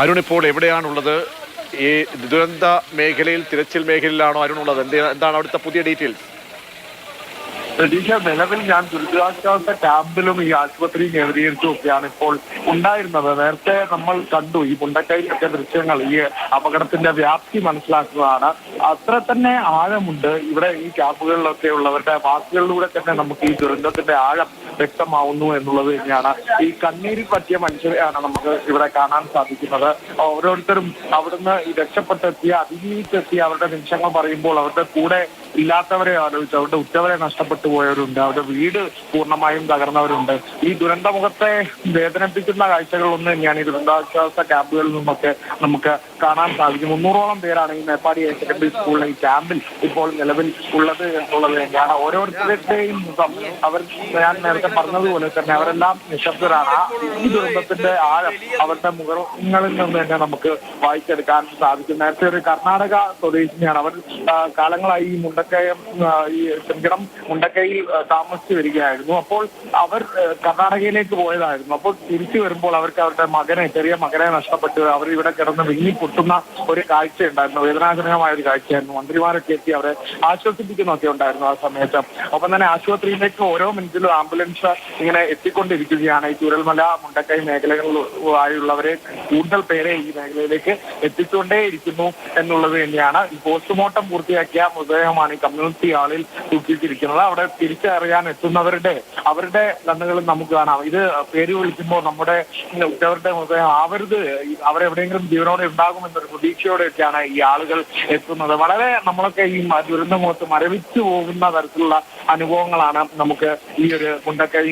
അരുൺ ഇപ്പോൾ എവിടെയാണുള്ളത്? ഈ ദുരന്ത മേഖലയിൽ തിരച്ചിൽ മേഖലയിലാണോ അരുണുള്ളത് എന്ത് എന്താണ് അവിടുത്തെ പുതിയ ഡീറ്റെയിൽസ്? നിലവിൽ ഞാൻ ദുരിതാശ്വാസ ക്യാമ്പിലും ഈ ആശുപത്രി കേന്ദ്രീകരിച്ചും ഒക്കെയാണ് ഇപ്പോൾ ഉണ്ടായിരുന്നത്. നേരത്തെ നമ്മൾ കണ്ടു ഈ മുണ്ടക്കൈയിലൊക്കെ ദൃശ്യങ്ങൾ ഈ അപകടത്തിന്റെ വ്യാപ്തി മനസ്സിലാക്കുന്നതാണ്. അത്ര തന്നെ ആഴമുണ്ട് ഇവിടെ ഈ ക്യാമ്പുകളിലൊക്കെ ഉള്ളവരുടെ വാക്കുകളിലൂടെ തന്നെ നമുക്ക് ഈ ദുരന്തത്തിന്റെ ആഴം വ്യക്തമാവുന്നു എന്നുള്ളത് തന്നെയാണ്. ഈ കണ്ണീരിൽ പറ്റിയ മനുഷ്യരെയാണ് നമുക്ക് ഇവിടെ കാണാൻ സാധിക്കുന്നത്. ഓരോരുത്തരും അവിടുന്ന് ഈ രക്ഷപ്പെട്ടെത്തിയ അതിജീവിച്ചെത്തിയ അവരുടെ നിമിഷങ്ങൾ പറയുമ്പോൾ അവരുടെ കൂടെ ഇല്ലാത്തവരെ ആലോചിച്ച് അവരുടെ ഉറ്റവരെ നഷ്ടപ്പെട്ടു പോയവരുണ്ട് അവരുടെ വീട് പൂർണമായും തകർന്നവരുണ്ട്. ഈ ദുരന്തമുഖത്തെ വേദനിപ്പിക്കുന്ന കാഴ്ചകളൊന്നും തന്നെയാണ് ഈ ദുരന്താശ്വാസ ക്യാമ്പുകളിൽ നിന്നൊക്കെ നമുക്ക് കാണാൻ സാധിക്കും. മുന്നൂറോളം പേരാണ് ഈ മേപ്പാടി ഹയർ സെക്കൻഡറി സ്കൂളിലെ ഈ ക്യാമ്പിൽ ഇപ്പോൾ നിലവിൽ ഉള്ളത് എന്നുള്ളത് തന്നെയാണ്. ഓരോരുത്തരുടെയും മുഖം അവർ ഞാൻ നേരത്തെ പറഞ്ഞതുപോലെ തന്നെ അവരെല്ലാം നിശബ്ദരാണ്. ഈ ദുരന്തത്തിന്റെ ആഴം അവരുടെ മുഖങ്ങളിൽ നിന്ന് തന്നെ നമുക്ക് വായിച്ചെടുക്കാൻ സാധിക്കും. നേരത്തെ ഒരു കർണാടക സ്വദേശിനിയാണ്. അവർ കാലങ്ങളായി ഈ മുണ്ടക്കയം ആ, ഈ ചെങ്കടം മുണ്ടക്കയിൽ താമസിച്ചു വരികയായിരുന്നു. അപ്പോൾ അവർ കർണാടകയിലേക്ക് പോയതായിരുന്നു. അപ്പോൾ തിരിച്ചു വരുമ്പോൾ അവർക്ക് അവരുടെ മകനെ ചെറിയ മകനെ നഷ്ടപ്പെട്ടു. അവർ ഇവിടെ കിടന്ന് വിങ്ങി പൊട്ടുന്ന ഒരു കാഴ്ചയുണ്ടായിരുന്നു. വേദനാജനകമായ ഒരു കാഴ്ചയായിരുന്നു. മന്ത്രിമാരൊക്കെ എത്തി അവരെ ആശ്വസിപ്പിക്കുന്നൊക്കെ ഉണ്ടായിരുന്നു ആ സമയത്ത്. ഒപ്പം തന്നെ ആശുപത്രിയിലേക്ക് ഓരോ മിനിറ്റിലും ആംബുലൻസ് ഇങ്ങനെ എത്തിക്കൊണ്ടിരിക്കുകയാണ്. ഈ ചൂരൽമല മുണ്ടക്കൈ മേഖലകളിലായുള്ളവരെ കൂടുതൽ പേരെ ഈ മേഖലയിലേക്ക് എത്തിച്ചുകൊണ്ടേയിരിക്കുന്നു എന്നുള്ളത് തന്നെയാണ്. പോസ്റ്റ്മോർട്ടം പൂർത്തിയാക്കിയ മൃതദേഹമാണ് ഈ കമ്മ്യൂണിറ്റി ഹാളിൽ സൂക്ഷിച്ചിരിക്കുന്നത്. അവിടെ തിരിച്ചറിയാൻ എത്തുന്നവരുടെ അവരുടെ കണ്ണുകളിൽ നമുക്ക് കാണാം. ഇത് പേര് വിളിക്കുമ്പോൾ നമ്മുടെ ഉറ്റവരുടെ മുഖം ആവരുത്. അവരെവിടെയെങ്കിലും ജീവനോടെ ഉണ്ടാകുമെന്നൊരു പ്രതീക്ഷയോടെയൊക്കെയാണ് ഈ ആളുകൾ എത്തുന്നത്. വളരെ നമ്മളൊക്കെ ഈ ദുരന്ത ദുരന്തമുഖത്ത് മരവിച്ചു പോകുന്ന തരത്തിലുള്ള അനുഭവങ്ങളാണ് നമുക്ക് ഈ ഒരു മുണ്ടക്കൈ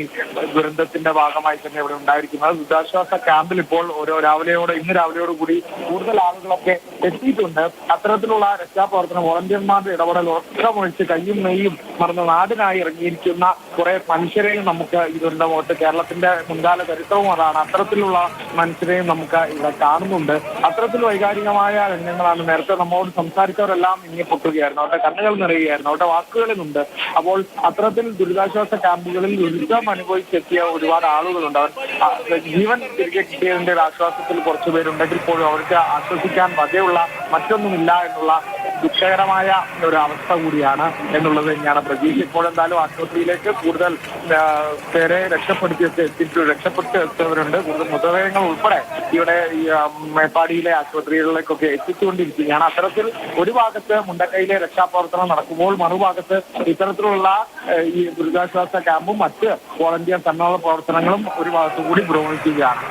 ദുരന്തത്തിന്റെ ഭാഗമായി തന്നെ ഇവിടെ ഉണ്ടായിരിക്കുന്നത്. ദുരിതാശ്വാസ ക്യാമ്പിൽ ഇപ്പോൾ ഓരോ രാവിലെയോടെ ഇന്ന് രാവിലെയോട് കൂടി കൂടുതൽ ആളുകളൊക്കെ എത്തിയിട്ടുണ്ട്. അത്തരത്തിലുള്ള രക്ഷാപ്രവർത്തനം വോളണ്ടിയർമാരുടെ ഇടപെടൽ ഉറക്കമൊഴിച്ച് കയ്യും നെയ്യും മറന്ന് നാടിനായി ഇറങ്ങിയിരിക്കുന്ന കുറെ മനുഷ്യരെയും നമുക്ക് ഇതുണ്ട് കേരളത്തിന്റെ മുൻകാല ചരിത്രവും അതാണ്. അത്തരത്തിലുള്ള മനുഷ്യരെയും നമുക്ക് ഇവിടെ കാണുന്നുണ്ട്. അത്തരത്തിൽ വൈകാരികമായ രംഗങ്ങളാണ് നേരത്തെ നമ്മോട് സംസാരിച്ചവരെല്ലാം ഇങ്ങനെ പൊട്ടുകയായിരുന്നു. അവരുടെ കണ്ണുകൾ നിറയുകയായിരുന്നു. അവരുടെ വാക്കുകളിലുണ്ട്. അപ്പോൾ അത്തരത്തിൽ ദുരിതാശ്വാസ ക്യാമ്പുകളിൽ ദുരിതം അനുഭവിച്ചെത്തിയ ഒരുപാട് ആളുകളുണ്ട്. അവർ ജീവൻ തിരികെ കിട്ടിയതിന്റെ ആശ്വാസത്തിൽ കുറച്ചുപേരുണ്ടെങ്കിൽ പോലും അവർക്ക് ആശ്വസിക്കാൻ വകയുള്ള മറ്റൊന്നുമില്ല എന്നുള്ള ദുഃഖകരമായ ഒരു അവസ്ഥ കൂടിയാണ് എന്നുള്ളത് ഞാൻ പ്രതീക്ഷ. ഇപ്പോൾ എന്തായാലും ആശുപത്രിയിലേക്ക് കൂടുതൽ പേരെ രക്ഷപ്പെടുത്തി രക്ഷപ്പെട്ട് എത്തിയവരുണ്ട്. കൂടുതൽ മൃതദേഹങ്ങൾ ഉൾപ്പെടെ ഇവിടെ മേപ്പാടിയിലെ ആശുപത്രികളിലേക്കൊക്കെ എത്തിച്ചുകൊണ്ടിരിക്കുകയാണ്. അത്തരത്തിൽ ഒരു ഭാഗത്ത് മുണ്ടക്കൈയിലെ രക്ഷാപ്രവർത്തനം നടക്കുമ്പോൾ മറുഭാഗത്ത് ഇത്തരത്തിലുള്ള ഈ ദുരിതാശ്വാസ ക്യാമ്പും മറ്റ് വോളണ്ടിയർ സന്നദ്ധ പ്രവർത്തനങ്ങളും ഒരു ഭാഗത്തു കൂടി പുരോഗമിക്കുകയാണ്.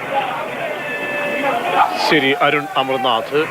ശരി അരുൺ അമർനാഥ്.